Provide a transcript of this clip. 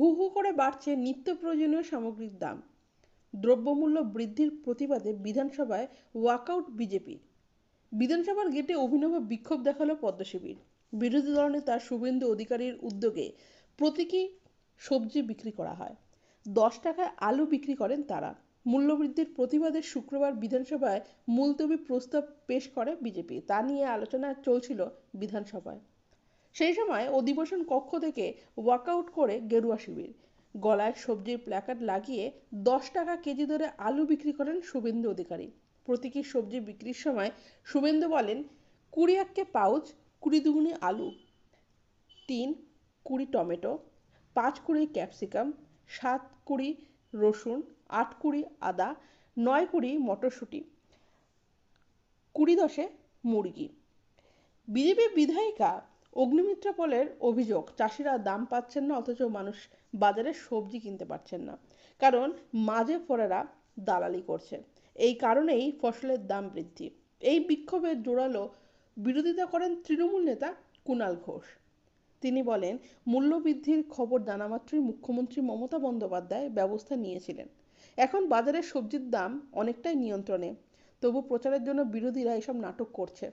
হু হু করে বাড়ছে নিত্য প্রয়োজনীয় সামগ্রীর দাম। দ্রব্যমূল্য বৃদ্ধির প্রতিবাদে বিধানসভায় ওয়াকআউট বিজেপির বিধানসভার গেটে অভিনব বিক্ষোভ দেখাল পদ্ম শিবির। বিরোধী দলনেতা শুভেন্দু অধিকারীর উদ্যোগে প্রতীকী সবজি বিক্রি করা হয়। দশ টাকায় আলু বিক্রি করেন তারা। মূল্যবৃদ্ধির প্রতিবাদে শুক্রবার বিধানসভায় মুলতবি প্রস্তাব পেশ করে বিজেপি। তা নিয়ে আলোচনা চলছিল বিধানসভায়। সেই সময় অধিবেশন কক্ষ থেকে ওয়াকআউট করে গেরুয়া শিবির। গলায় সবজির প্ল্যাকার্ড লাগিয়ে দশ টাকা কেজি ধরে আলু বিক্রি করেন শুভেন্দু অধিকারী। প্রতীকী সবজি বিক্রির সময় শুভেন্দু বলেন, কুড়ি এককে পাউচ, কুড়ি দুগুনি আলু, তিন কুড়ি টমেটো, পাঁচ কুড়ি ক্যাপসিকাম, সাত কুড়ি রসুন, আট কুড়ি আদা, নয় কুড়ি মটরশুঁটি, কুড়ি দশে মুরগি। বিজেপি বিধায়িকা অগ্নিমিত্রা পলের অভিযোগ, চাষিরা দাম পাচ্ছেন না, অথচ মানুষ বাজারে সবজি কিনতে পারছেন না। কারণ মাঝে ফরেরা দালালি করছে। এই কারণেই ফসলের দাম বৃদ্ধি। এই বিক্ষোভের জোরালো বিরোধিতা করেন তৃণমূল নেতা কুণাল ঘোষ। তিনি বলেন, মূল্যবৃদ্ধির খবর জানামাত্রই মুখ্যমন্ত্রী মমতা বন্দ্যোপাধ্যায় ব্যবস্থা নিয়েছিলেন। এখন বাজারে সবজির দাম অনেকটাই নিয়ন্ত্রণে, তবু প্রচারের জন্য বিরোধীরা এসব নাটক করছে।